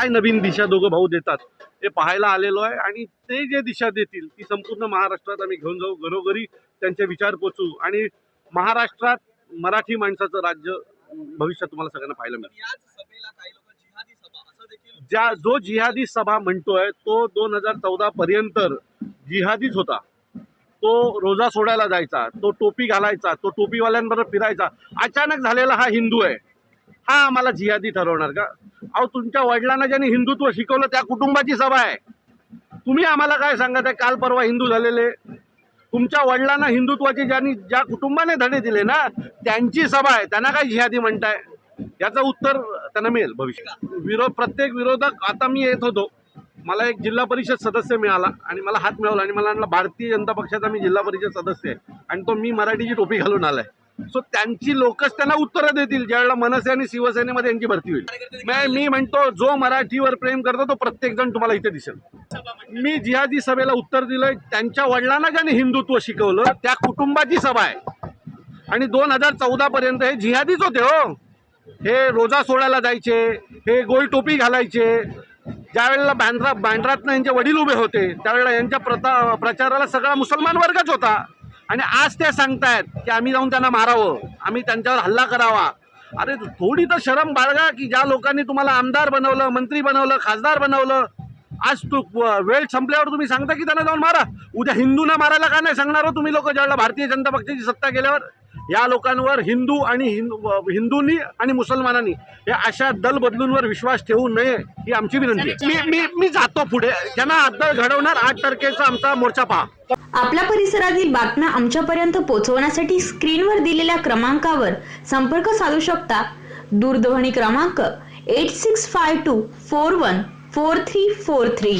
काय नवीन दिशा दोघं भाऊ देतात हे पाहायला आलेलो आहे आणि ते जे दिशा देतील ती संपूर्ण महाराष्ट्रात आम्ही घेऊन जाऊ घरोघरी त्यांचे विचार पोचू आणि महाराष्ट्रात मराठी माणसाचं राज्य भविष्यात तुम्हाला सगळ्यांना पाहायला मिळेल. ज्या जो जिहादी सभा म्हणतोय तो दोन हजार चौदा पर्यंत जिहादीच होता. तो रोजा सोडायला जायचा तो टोपी घालायचा तो टोपीवाल्यांबरोबर फिरायचा. अचानक झालेला हा हिंदू आहे. हा आम्हाला जिहादी ठरवणार का? अहो तुमच्या वडिलांना ज्यांनी हिंदुत्व शिकवलं त्या कुटुंबाची सभा आहे. तुम्ही आम्हाला काय सांगत आहे? काल परवा हिंदू झालेले. तुमच्या वडिलांना हिंदुत्वाचे ज्यांनी ज्या कुटुंबाने धडे दिले ना त्यांची सभा आहे. त्यांना काय जिहादी म्हणताय? याचं उत्तर त्यांना मिळेल भविष्यात. विरोध प्रत्येक विरोधक आता मी येत होतो. मला एक जिल्हा परिषद सदस्य मिळाला आणि मला हात मिळवला आणि मला भारतीय जनता पक्षाचा मी जिल्हा परिषद सदस्य आहे. आणि तो मी मराठीची टोपी घालून आलाय. सो त्यांची लोकच त्यांना उत्तरं देतील ज्यावेळेला मनसे आणि शिवसेनेमध्ये यांची भरती होईल. मी मी म्हणतो जो मराठीवर प्रेम करतो तो प्रत्येक जण तुम्हाला इथे दिसेल. मी जिहादी सभेला उत्तर दिलंय त्यांच्या वडिलांना ज्यांनी हिंदुत्व शिकवलं त्या कुटुंबाची सभा आहे. आणि दोन हजार चौदा पर्यंत हे जिहादीच होते हो. हे रोजा सोडायला जायचे हे गोल टोपी घालायचे. ज्या वेळेला बँड्रा बँड्रातनं यांचे वडील उभे होते त्यावेळेला यांच्या प्रता प्रचाराला सगळा मुसलमान वर्गच होता. आणि आज ते सांगतायत की आम्ही जाऊन त्यांना मारावं. आम्ही त्यांच्यावर हल्ला करावा. अरे थोडी तर शरम बाळगा की ज्या लोकांनी तुम्हाला आमदार बनवलं मंत्री बनवलं खासदार बनवलं आज तू वेळ संपल्यावर तुम्ही सांगता की त्यांना जाऊन मारा. उद्या हिंदूंना मारायला का नाही सांगणार हो तुम्ही लोक? ज्यावेळेला भारतीय जनता पक्षाची सत्ता गेल्यावर. या लोकांवर हिंदू आणि हिंदूंनी आणि मुसलमानांनी या अशा दल बदलूंवर विश्वास ठेवू नये ही आमची विनंती आहे. मी मी मी जातो पुढे. त्यांना अद्दल घडवणार आठ तारखेचा आमचा मोर्चा पहा. आपल्या परिसरातील बातम्या आमच्यापर्यंत पोहोचवण्यासाठी स्क्रीनवर दिलेल्या क्रमांकावर संपर्क साधू शकता. दूरध्वनी क्रमांक eight six five two four one four three four three